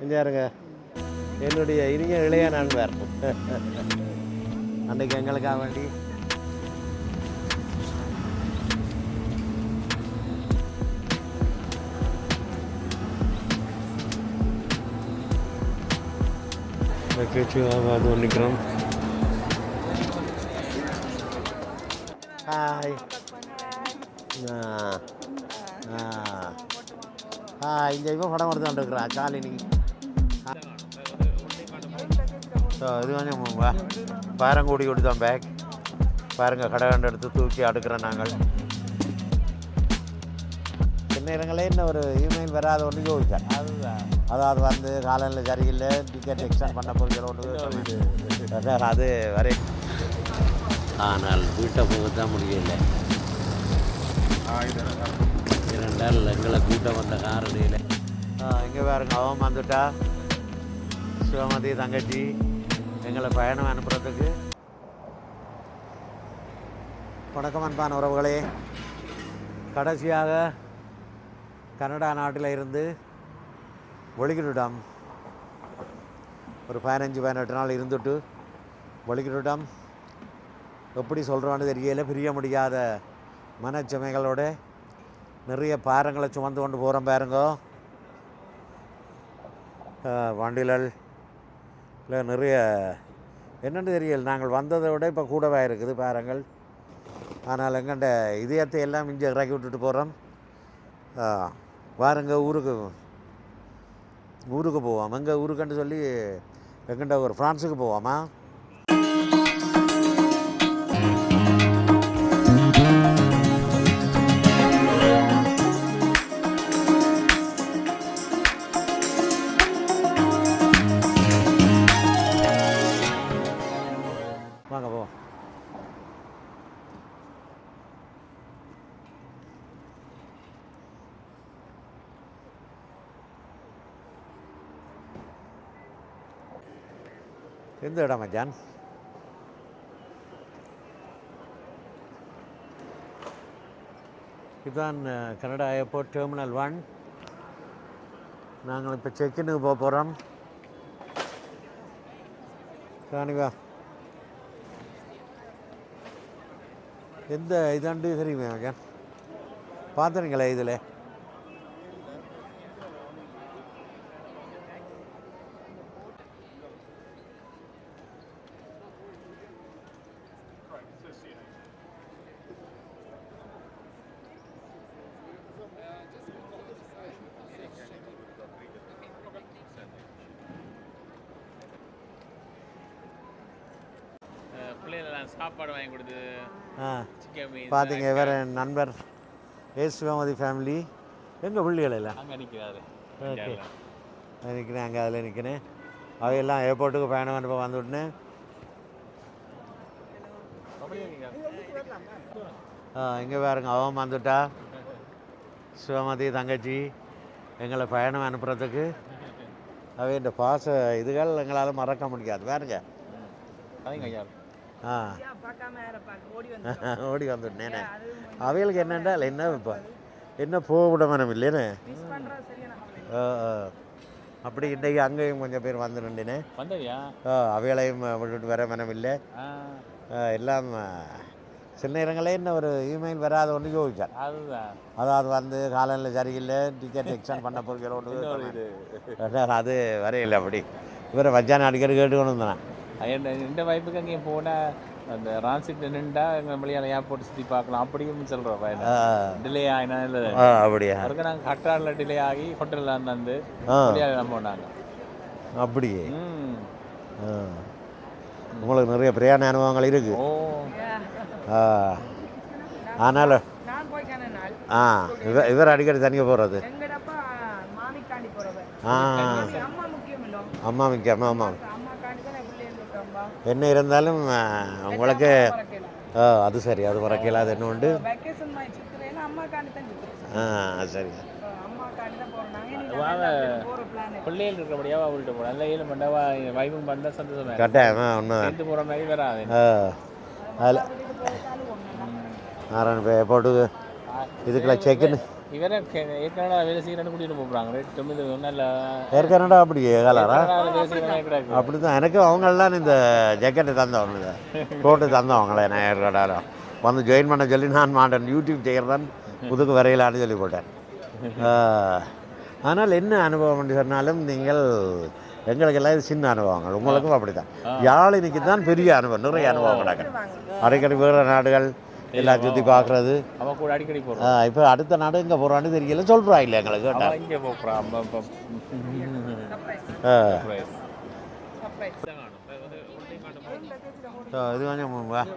இருங்க என்னுடைய இனிய இளைய நண்பர். அன்னைக்கு எங்களுக்காக வேண்டி. கேச்சு அது நிற்கிறோம் ஹாய் ஆ. இங்கே இப்போ படம் எடுத்து வந்துருக்குறான். காலினி ஸோ இது கொஞ்சம் வா- பாரங்கூடி கொடுத்தோம் பேக் பாருங்க கடை கண்டு எடுத்து தூக்கி அடுக்கிறோம் நாங்கள். சின்ன நேரங்களே இன்னும் ஒரு இமெயில் வராத ஒன்று யோசிச்சேன். அதுதான். அதாவது வந்து காலையில் சரியில்லை டிக்கெட் எக்ஸ்டெண்ட் பண்ண போகிற ஒன்று அது வரை ஆனால் வீட்டை போக தான் முடியல. இரண்டால் எங்களை கூட்டம் வந்த காரணியில். இங்கே பாருங்க அவன் வந்துட்டா. சிவமதி தங்கச்சி. எங்களை பயணம் அனுப்புறதுக்கு. வணக்கம் அன்பான உறவுகளே. கடைசியாக கனடா நாட்டில் இருந்து ஒளிகிரிடம் ஒரு பதினஞ்சு பதினெட்டு நாள் இருந்துட்டு ஒளிகிரிடம் எப்படி சொல்கிறோன்னு தெரியல பிரிய முடியாத மனச்சுமைகளோட நிறைய பாரங்களை சுமந்து கொண்டு போகிறோம் பாருங்க. வண்டிலல் இல்லை நிறைய என்னென்னு தெரியல. நாங்கள் வந்ததை விட இப்போ கூடவே இருக்குது பாருங்கள். ஆனால் எங்கண்ட இதயத்தை எல்லாம் இங்கே இறக்கி விட்டுட்டு போகிறோம் வாருங்க ஊருக்கு ஊருக்கு போவோம். எங்கள் ஊருக்குன்னு சொல்லி எங்கண்ட ஒரு ஃப்ரான்ஸுக்கு போவோமா? எந்த இடம் மச்சான். இதுதான் கனடா ஏர்போர்ட் டெர்மினல் ஒன் நாங்கள் இப்போ செக்கினுக்கு போக போகிறோம் காணிவா எந்த இதாண்டு தெரியுமே மச்சான்? பார்த்துறீங்களே இதில் பிள்ளைகளெல்லாம் சாப்பாடு வாங்கி கொடுத்து பார்த்தீங்க என் நண்பர். ஏஸ் சிவமதி ஃபேமிலி எங்கள் பிள்ளைகள் எல்லாம்? அங்கே நிற்கிறாரு ஓகே. நிற்கிறேன் அங்கே அதில் நிற்கிறேன் அவையெல்லாம் ஏர்போர்ட்டுக்கு பயணம் அனுப்ப வந்து விட்டுனேன் இங்கே பாருங்க அவன் வந்துட்டா. சிவமதி தங்கச்சி எங்களை பயணம் அனுப்புறதுக்கு. அவை இந்த பாச இதுகள் எங்களால் மறக்க முடியாது. பாருங்க. அதுங்க ஐயா. ஆ. ஓடி வந்துட்டேனே அவைகளுக்கு என்னென்றால் என்ன இப்போ? என்ன போக விட மனம் இல்லைன்னு. அப்படி இன்றைக்கு அங்கேயும் கொஞ்சம் பேர் வந்து நின்றுனே. வந்தவியா அவைகளையும் விட்டுட்டு வர மனம் இல்லை. எல்லாம் சில நேரங்களே இன்னும் ஒரு இமெயில் வராத ஒன்று யோசிச்சேன் அதுதான். அதாவது வந்து காலையில் சரியில்லை டிக்கெட் எக்ஸ்டெண்ட் பண்ண போகிற இன்னொரு ஒன்று இது. அது வரையில்லை அப்படி. இவரை வச்சான அடிக்கடி கேட்டுக்கொண்டு வந்தேன். என் இந்த வாய்ப்புக்கு அங்கே போனால் அந்த ரான்சிட் நின்றுட்டா எங்கள் மலையாள ஏர்போர்ட் சுற்றி பார்க்கலாம். அப்படியும் சொல்கிறோம் டிலே ஆகினா இல்லை. ஆ, அப்படியா? அதுக்கு நாங்கள் கட்டாரில் டிலே ஆகி ஹோட்டலில் வந்து மலையாளம் போனாங்க. அப்படியே. உங்களுக்கு நிறைய பிரயாண அனுபவங்கள் இருக்கு. ஆனால் ஆ. இவர் இவர் அடிக்கடி தனியாக போகிறது ஆ. அம்மா முக்கியம் இல்லை அம்மா மிக்க அம்மா அம்மா அம்மா காண்டி தான் பிள்ளைங்க இருக்கோம்பா என்ன இருந்தாலும் உங்களுக்கு ஆ அது சரி அது மறக்கல அது என்ன உண்டு? ஆ சரி. அம்மா காண்டி தான் போறாங்க வாவ. இனி போற பிளான் பிள்ளைகள் இருக்கிறபடியாக அவள்கிட்ட போகணும் நல்ல ஏழு மண்டவா வைபம் வந்தால் சந்தோஷமா இருக்கும். கட்டாயமா உண்மை சேர்ந்து போகிற மாதிரி வராது. ஆ அதில் போய் போட்டு இதுக்கெல்லாம் செக்குன்னு இவரை ஏற்கனவே வேலை செய்கிறேன்னு கூட்டிகிட்டு போகிறாங்க ரெண்டு மில்லு நல்ல ஏற்கனடா அப்படி கலரா? ஏற்கனவே வேலை செய்கிறேன் கிடக்கு அப்படி தான் எனக்கு அவங்கெல்லாம் இந்த ஜக்கெட்டை தந்தவங்க கோட்டு தந்தவங்களே நான் ஏற்கனவே வந்து ஜாயின் பண்ண சொல்லி நான் மாட்டேன். யூடியூப் செய்கிறதான் புதுக்கு வரையிலான்னு சொல்லி போட்டேன். ஆனால் என்ன அனுபவம் சொன்னாலும் நீங்கள் எங்களுக்கெல்லாம் இது சின்ன அனுபவங்கள். உங்களுக்கும் அப்படி தான் யாழினிக்கு தான் பெரிய அனுபவம். நிறைய அனுபவம் நடக்கும் அடிக்கடி வேறு நாடுகள் எல்லாம் சுற்றி பார்க்குறது. அவன் கூட அடிக்கடி போகிறான் இப்போ அடுத்த நாடு எங்கே போகிறான்னு தெரியல. சொல்கிறா இல்லை எங்களுக்கு கேட்டா? அவன் இங்கே போகிறான் இது கொஞ்சம் வா-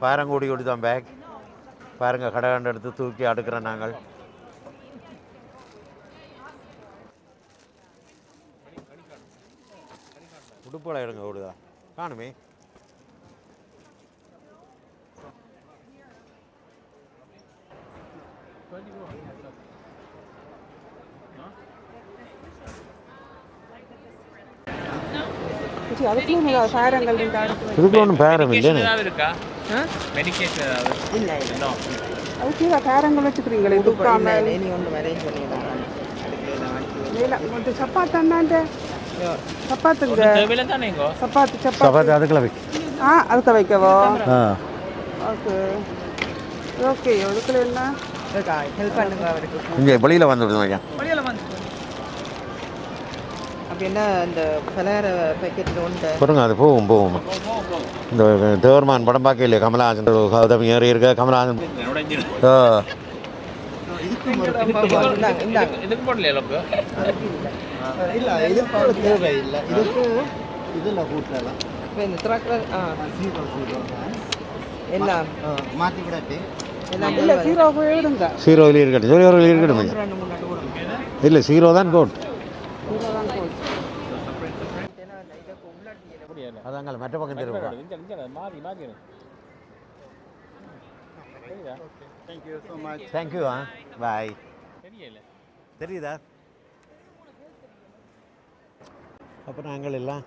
பாரங்கூடி கூடி தான் பேக் பாருங்க கடை கண்டு எடுத்து தூக்கி அடுக்கிறோம் நாங்கள். உடுப்புல எடுங்க ஓடுதா. காணுமே அதுக்குள்ள நீங்கள் சாரங்கள் இந்த அடுத்து இதுக்கு ஒன்றும் பேரம் இல்லைன்னு ஏதாவது இருக்கா மெடிக்கேஷன் ஏதாவது இல்லை இல்லை அதுக்கு சாரங்கள் வச்சுக்கிறீங்களே துக்காம இனி ஒன்று வரையும் பண்ணிடலாம் அடுக்கலையில் வாங்கி இல்லை கொஞ்சம் சப்பாத்து அண்ணாண்ட சப்பாத்துங்க சப்பாத்து சப்பாத்து சப்பாத்தி அதுக்குள்ள வை ஆ அதுக்கு வைக்கவோ ஆ ஓகே ஓகே அதுக்குள்ள என்ன ஹெல்ப் பண்ணுங்க அவருக்கு. இங்கே வெளியில் ஐயா வெளியில் வந்து அப்படின்னா இந்த பேக்கெட்டில் உண்டு பாருங்க அது போகும் போகும். இந்த தேவர்மான் படம் பார்க்கல கமலஹாசன் கௌதம் ஏறி இருக்க கமலஹாசன். ஆ. என்ன? மாற்றி விடாட்டி. சீரோவில் இருக்கட்டும். சீரோவில் இருக்கட்டும். ஐயா இல்லை சீரோ தான் கோட். அதாங்க மற்ற பக்கம் தெரியுதா thank you so much thank you ah. Bye தெரியல. தெரியுதா? அப்போ நாங்கள் எல்லாம்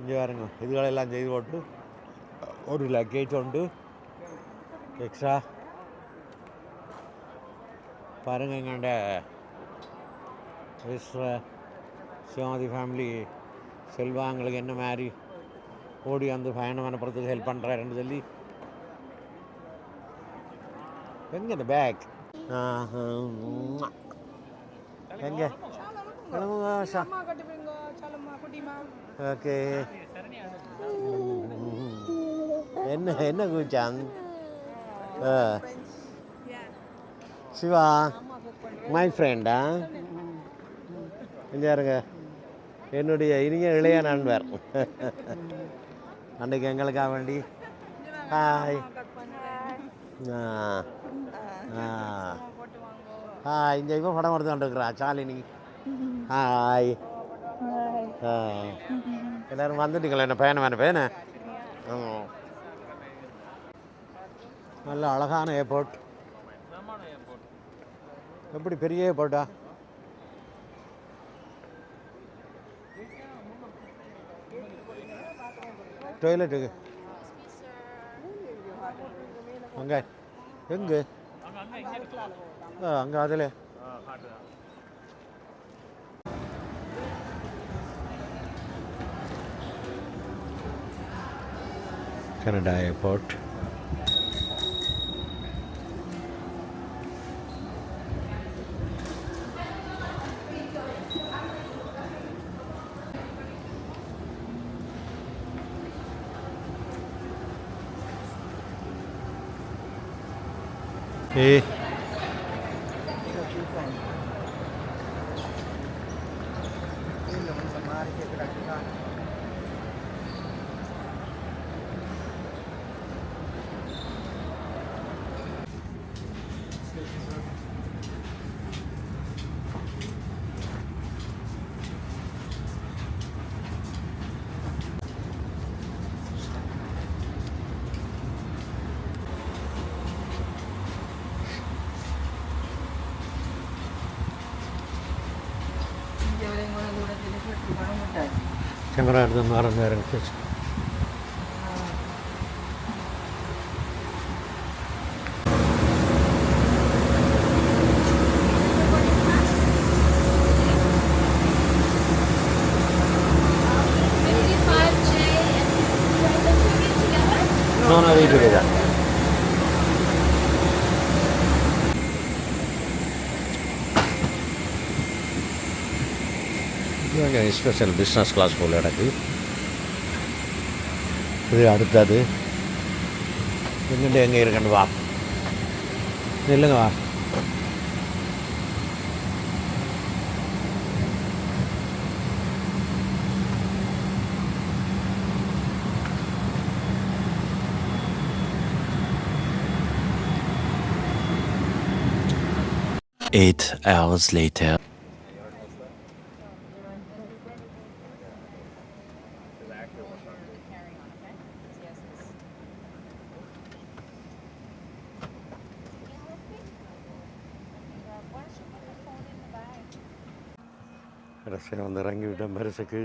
இங்கே பாருங்க இதுகளெல்லாம் செய்து போட்டு ஒரு லக்கேஜ் உண்டு. எக்ஸ்ட்ரா. பாருங்க எங்கள்ட மிஸ்டர் சிவமதி ஃபேமிலி செல்வாங்களுக்கு என்ன மாதிரி ஓடி வந்து பயணம் அனுப்புறதுக்கு ஹெல்ப் பண்ணுறாருன்னு சொல்லி. எங்கே இந்த பேக் எங்கே? ஓகே. என்ன என்ன கூச்சான் சிவா மை ஃப்ரெண்டா இங்கே இருங்க என்னுடைய இனிய இளைய நண்பர். அன்றைக்கு எங்களுக்காக வேண்டி? ஹாய் ஆ. ஹாய் இங்கே இவன் படம் எடுத்து கொண்டிருக்கிறா சாலினி. ஹாய் ஆ. எல்லாரும் வந்துட்டீங்களா? என்ன பையனை வேணும் பையனை ஆமாம் நல்ல அழகான ஏர்போர்ட் எப்படி பெரிய ஏர்போர்ட்டா டொய்லெட்டுக்கு அங்கே எங்கே? அங்கே அதில். Canada airport harika grafikler. Camera எடுத்து மரம் இறங்கி No, ஸ்பெஷல் பிஸ்னஸ் கிளாஸ் போல் எனக்கு இது அடுத்தது எங்கிட்ட எங்கே இருக்குன்னு வா இல்லைங்க வா Eight hours later. கடைசியாக வந்து இறங்கி விட்டேன் பெருசுக்கு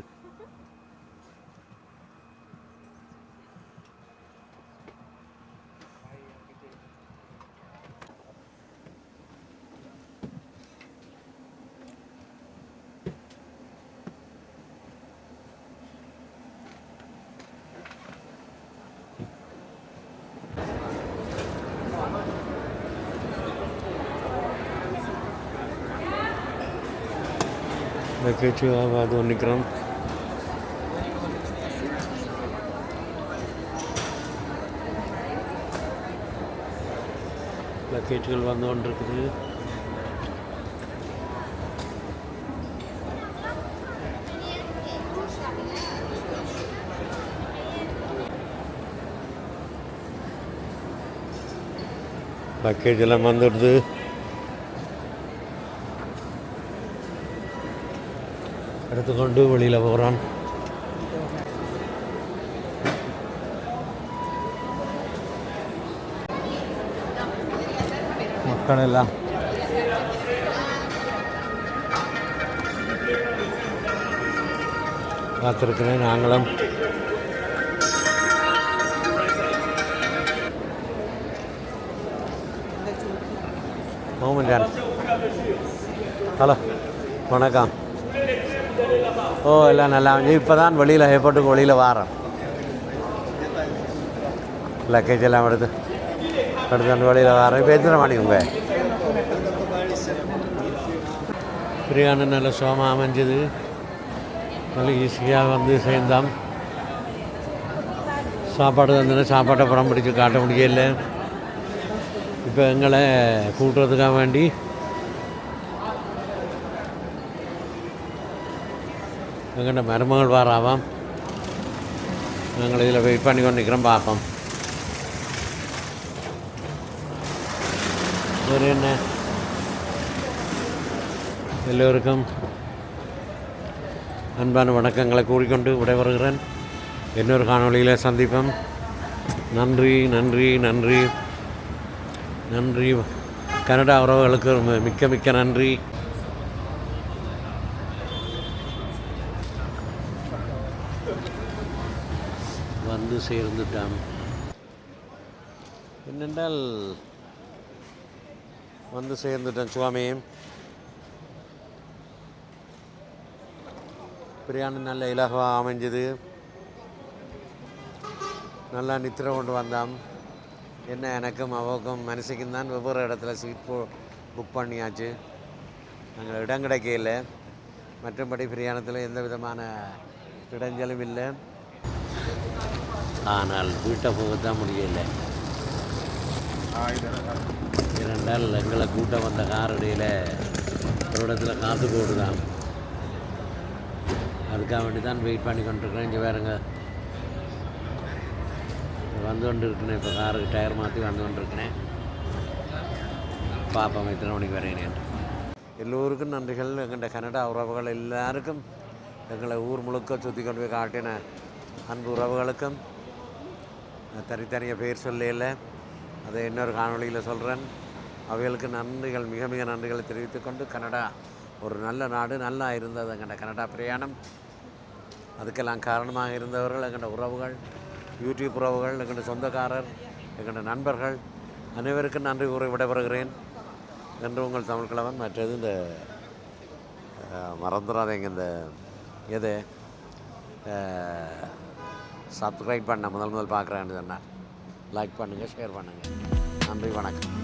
நகைச்சுவாக பார்த்து நிற்கிறோம் லக்கேஜ்கள் வந்து கொண்டிருக்குது லக்கேஜ் எல்லாம் வந்துடுது எடுத்துக்கொண்டு வெளியில் போகிறான் மக்கள் எல்லாம் காத்திருக்கிறேன் நாங்களும். மோமன் ஹலோ வணக்கம். ஓ எல்லாம் நல்லா இப்போ தான் வெளியில் ஏர்போர்ட்டுக்கு வெளியில் வாரேன் லக்கேஜ் எல்லாம் எடுத்து எடுத்துட்டு வெளியில் வாரேன் இப்போ எத்தனை மணி உங்கள் பிரியாணம் நல்ல சோமா அமைஞ்சது. நல்ல ஈஸியாக வந்து சேர்ந்தோம். சாப்பாடு தந்துன்னு சாப்பாட்டை புறம் பிடிச்சி காட்ட முடியல. இப்போ எங்களை கூட்டுறதுக்காக வேண்டி எங்கள்கிட்ட மருமகள் வாராவாம். நாங்கள் இதில் வெயிட் பண்ணி கொண்டு நிற்கிறோம் பார்ப்போம். ஒரு என்ன? எல்லோருக்கும் அன்பான வணக்கங்களை கூறிக்கொண்டு விடைபெறுகிறேன். இன்னொரு காணொலியில் சந்திப்போம். நன்றி நன்றி நன்றி. நன்றி. கனடா உறவுகளுக்கு மிக்க மிக்க நன்றி. வந்து சேர்ந்துட்டான். என்னென்றால் வந்து சேர்ந்துட்டேன் சுவாமி. பிரியாணி நல்ல இலகுவாக அமைஞ்சது. நல்லா நித்திர கொண்டு வந்தான். என்ன எனக்கும் அவக்கும் மனசுக்கும் தான் வெவ்வேறு இடத்துல சீட் போ புக் பண்ணியாச்சு. நாங்கள் இடம் கிடைக்கல மற்றபடி பிரியாணத்தில் எந்த விதமான இடைஞ்சலும் இல்லை. ஆனால் வீட்டை போக தான் முடியலை. இரண்டால் எங்களை கூட்டம் வந்த காரடியில் ஒரு இடத்துல காற்று போடுதான். அதுக்காக வேண்டி தான் வெயிட் பண்ணி கொண்டிருக்கிறேன். இங்கே வேறுங்க வந்து கொண்டு இருக்கிறேன் இப்போ காருக்கு டயர் மாற்றி வந்து கொண்டிருக்கிறேன். பாப்பா எத்தனை மணிக்கு வரையினேன் எல்லோருக்கும் நன்றிகள். எங்கள்கிட்ட கனடா உறவுகள் எல்லாருக்கும் எங்களை ஊர் முழுக்க சுற்றி கொண்டு போய் காட்டின அன்பு உறவுகளுக்கும். தனித்தனியாக பெயர் சொல்லையில் அதை இன்னொரு காணொளியில் சொல்கிறேன் அவைகளுக்கு நன்றிகள் மிக மிக நன்றிகளை தெரிவித்துக்கொண்டு கனடா ஒரு நல்ல நாடு நல்லா இருந்தது எங்கள்ட கனடா பிரயாணம். அதுக்கெல்லாம் காரணமாக இருந்தவர்கள் எங்கள்ட உறவுகள் யூடியூப் உறவுகள் எங்கள்ட சொந்தக்காரர் எங்கள்ட நண்பர்கள் அனைவருக்கும் நன்றி கூறி விடைபெறுகிறேன். என்று உங்கள் தமிழ்கிழவன் மற்றது இந்த மறந்துடாதீங்க இந்த எது? சப்ஸ்கிரைப் பண்ண. முதல் முதல் பார்க்குறேன்னு சொன்னார். லைக் பண்ணுங்கள் ஷேர் பண்ணுங்கள் நன்றி வணக்கம்.